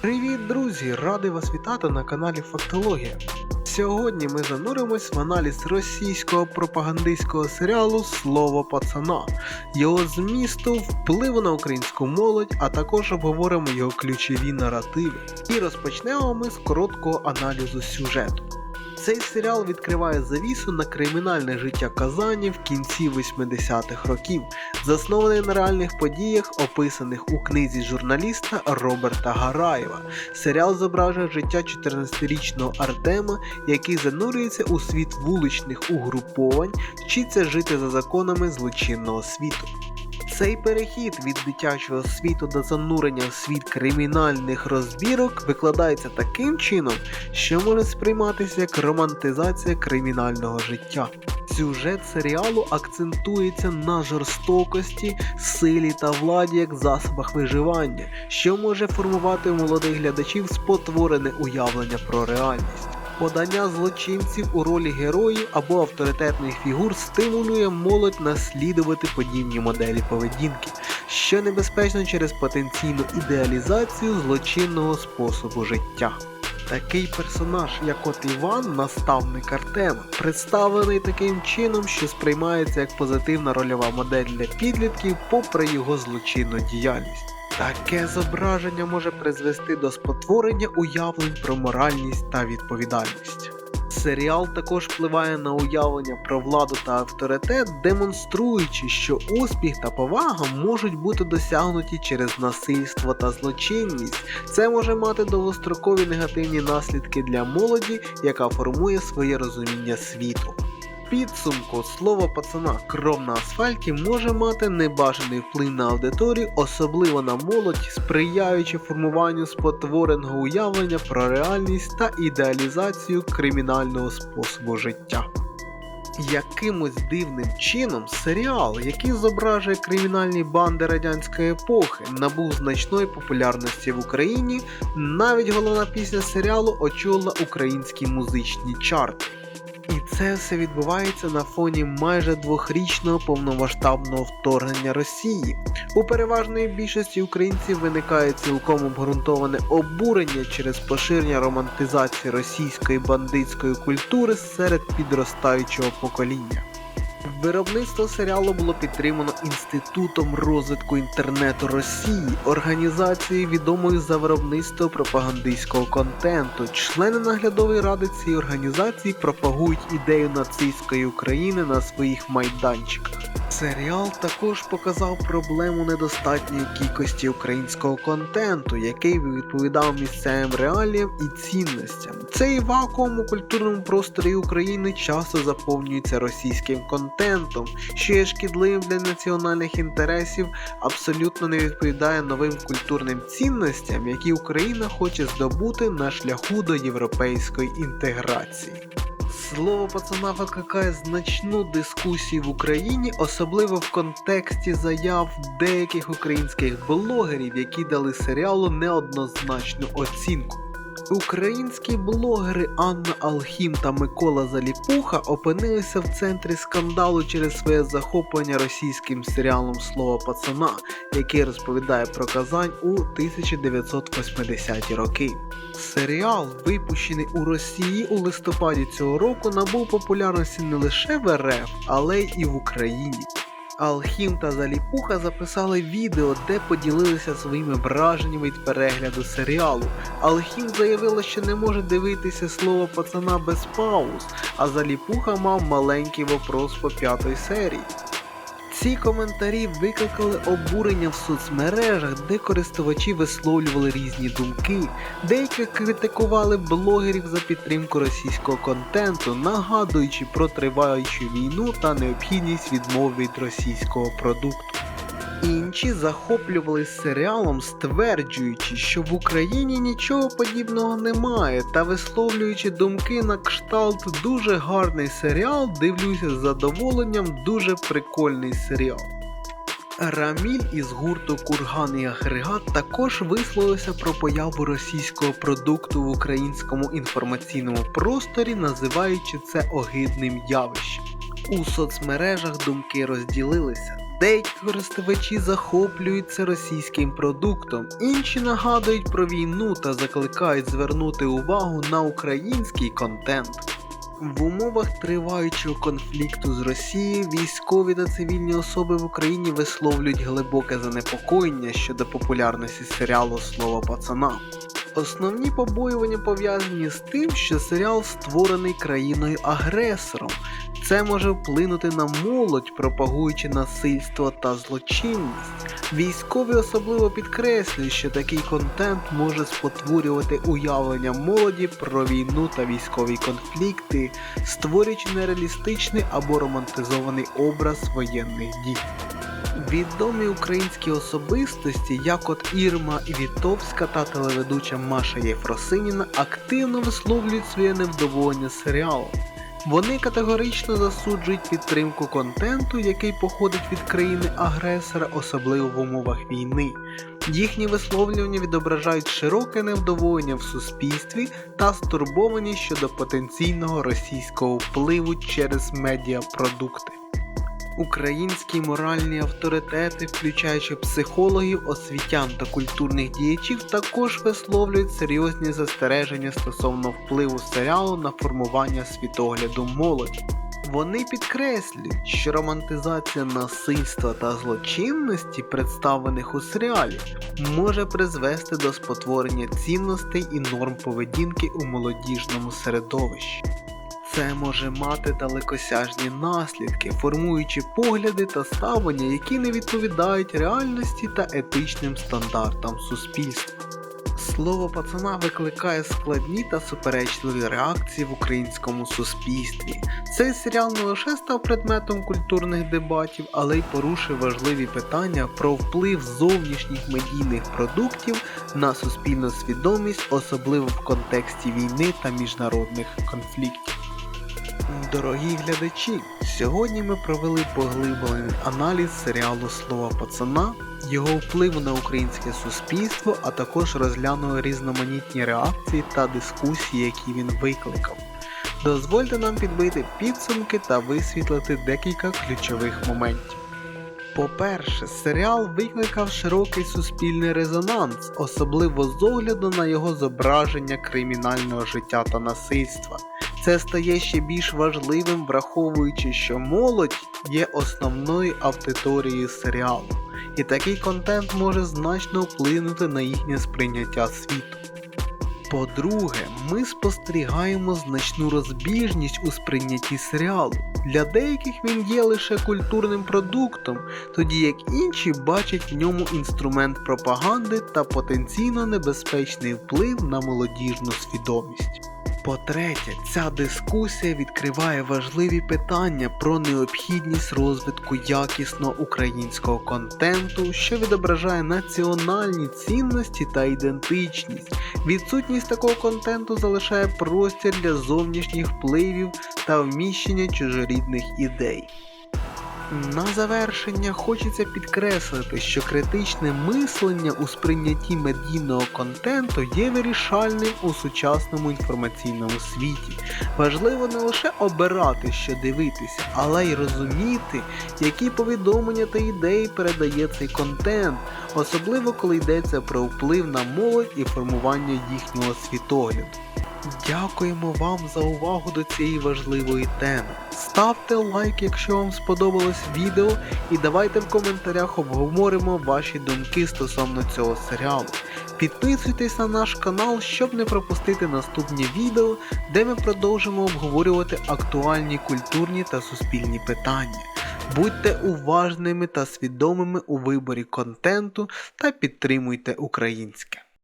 Привіт, друзі! Радий вас вітати на каналі Фактологія. Сьогодні ми зануримось в аналіз російського пропагандистського серіалу Слово пацана, його змісту, впливу на українську молодь, а також обговоримо його ключові наративи. І розпочнемо ми з короткого аналізу сюжету. Цей серіал відкриває завісу на кримінальне життя Казані в кінці 80-х років, заснований на реальних подіях, описаних у книзі журналіста Роберта Гараєва. Серіал зображує життя 14-річного Артема, який занурюється у світ вуличних угруповань, вчиться жити за законами злочинного світу. Цей перехід від дитячого світу до занурення в світ кримінальних розбірок викладається таким чином, що може сприйматися як романтизація кримінального життя. Сюжет серіалу акцентується на жорстокості, силі та владі як засобах виживання, що може формувати у молодих глядачів спотворене уявлення про реальність. Подання злочинців у ролі героїв або авторитетних фігур стимулює молодь наслідувати подібні моделі поведінки, що небезпечно через потенційну ідеалізацію злочинного способу життя. Такий персонаж, як от Іван, наставник Артема, представлений таким чином, що сприймається як позитивна рольова модель для підлітків, попри його злочинну діяльність. Таке зображення може призвести до спотворення уявлень про моральність та відповідальність. Серіал також впливає на уявлення про владу та авторитет, демонструючи, що успіх та повага можуть бути досягнуті через насильство та злочинність. Це може мати довгострокові негативні наслідки для молоді, яка формує своє розуміння світу. Підсумку слово пацана кров на асфальті може мати небажаний вплив на аудиторію, особливо на молодь, сприяючи формуванню спотвореного уявлення про реальність та ідеалізацію кримінального способу життя. Якимось дивним чином серіал, який зображує кримінальні банди радянської епохи, набув значної популярності в Україні. Навіть головна пісня серіалу очолила українські музичні чарти. І це все відбувається на фоні майже двохрічного повномасштабного вторгнення Росії. У переважної більшості українців виникає цілком обґрунтоване обурення через поширення романтизації російської бандитської культури серед підростаючого покоління. Виробництво серіалу було підтримано Інститутом розвитку інтернету Росії, організацією відомою за виробництво пропагандистського контенту. Члени наглядової ради цієї організації пропагують ідею нацистської України на своїх майданчиках. Серіал також показав проблему недостатньої кількості українського контенту, який відповідав місцевим реаліям і цінностям. Цей вакуум у культурному просторі України часто заповнюється російським контентом, що є шкідливим для національних інтересів, абсолютно не відповідає новим культурним цінностям, які Україна хоче здобути на шляху до європейської інтеграції. Слово пацана викликає значну дискусію в Україні, особливо в контексті заяв деяких українських блогерів, які дали серіалу неоднозначну оцінку. Українські блогери Анна Алхім та Микола Заліпуха опинилися в центрі скандалу через своє захоплення російським серіалом Слово пацана, який розповідає про Казань у 1980-ті роки. Серіал, випущений у Росії у листопаді цього року, набув популярності не лише в РФ, але й в Україні. Алхім та Заліпуха записали відео, де поділилися своїми враженнями від перегляду серіалу. Алхім заявила, що не може дивитися слово пацана без пауз, а Заліпуха мав маленький вопрос по п'ятої серії. Ці коментарі викликали обурення в соцмережах, де користувачі висловлювали різні думки. Деякі критикували блогерів за підтримку російського контенту, нагадуючи про триваючу війну та необхідність відмови від російського продукту. Інші захоплювалися серіалом, стверджуючи, що в Україні нічого подібного немає, та висловлюючи думки на кшталт дуже гарний серіал, дивлюся з задоволенням дуже прикольний серіал. Раміль із гурту Курган і Агрегат також висловився про появу російського продукту в українському інформаційному просторі, називаючи це огидним явищем. У соцмережах думки розділилися. Деякі користувачі захоплюються російським продуктом, інші нагадують про війну та закликають звернути увагу на український контент. В умовах триваючого конфлікту з Росією військові та цивільні особи в Україні висловлюють глибоке занепокоєння щодо популярності серіалу Слово пацана. Основні побоювання пов'язані з тим, що серіал створений країною-агресором. Це може вплинути на молодь, пропагуючи насильство та злочинність. Військові особливо підкреслюють, що такий контент може спотворювати уявлення молоді про війну та військові конфлікти, створюючи нереалістичний або романтизований образ воєнних дій. Відомі українські особистості, як от Ірма Вітовська та телеведуча Маша Єфросиніна, активно висловлюють своє невдоволення серіалом. Вони категорично засуджують підтримку контенту, який походить від країни-агресора, особливо в умовах війни. Їхні висловлювання відображають широке невдоволення в суспільстві та стурбованість щодо потенційного російського впливу через медіапродукти. Українські моральні авторитети, включаючи психологів, освітян та культурних діячів, також висловлюють серйозні застереження стосовно впливу серіалу на формування світогляду молоді. Вони підкреслюють, що романтизація насильства та злочинності, представлених у серіалі, може призвести до спотворення цінностей і норм поведінки у молодіжному середовищі. Це може мати далекосяжні наслідки, формуючи погляди та ставлення, які не відповідають реальності та етичним стандартам суспільства. Слово пацана викликає складні та суперечливі реакції в українському суспільстві. Цей серіал не лише став предметом культурних дебатів, але й порушив важливі питання про вплив зовнішніх медійних продуктів на суспільну свідомість, особливо в контексті війни та міжнародних конфліктів. Дорогі глядачі, сьогодні ми провели поглиблений аналіз серіалу Слова пацана, його впливу на українське суспільство, а також розглянули різноманітні реакції та дискусії, які він викликав. Дозвольте нам підбити підсумки та висвітлити декілька ключових моментів. По-перше, серіал викликав широкий суспільний резонанс, особливо з огляду на його зображення кримінального життя та насильства. Це стає ще більш важливим, враховуючи, що молодь є основною аудиторією серіалу, і такий контент може значно вплинути на їхнє сприйняття світу. По-друге, ми спостерігаємо значну розбіжність у сприйнятті серіалу. Для деяких він є лише культурним продуктом, тоді як інші бачать в ньому інструмент пропаганди та потенційно небезпечний вплив на молодіжну свідомість. По-третє, ця дискусія відкриває важливі питання про необхідність розвитку якісного українського контенту, що відображає національні цінності та ідентичність. Відсутність такого контенту залишає простір для зовнішніх впливів та вміщення чужорідних ідей. На завершення хочеться підкреслити, що критичне мислення у сприйнятті медійного контенту є вирішальним у сучасному інформаційному світі. Важливо не лише обирати, що дивитися, але й розуміти, які повідомлення та ідеї передає цей контент, особливо коли йдеться про вплив на молодь і формування їхнього світогляду. Дякуємо вам за увагу до цієї важливої теми. Ставте лайк, якщо вам сподобалось відео, і давайте в коментарях обговоримо ваші думки стосовно цього серіалу. Підписуйтесь на наш канал, щоб не пропустити наступні відео, де ми продовжимо обговорювати актуальні культурні та суспільні питання. Будьте уважними та свідомими у виборі контенту та підтримуйте українське.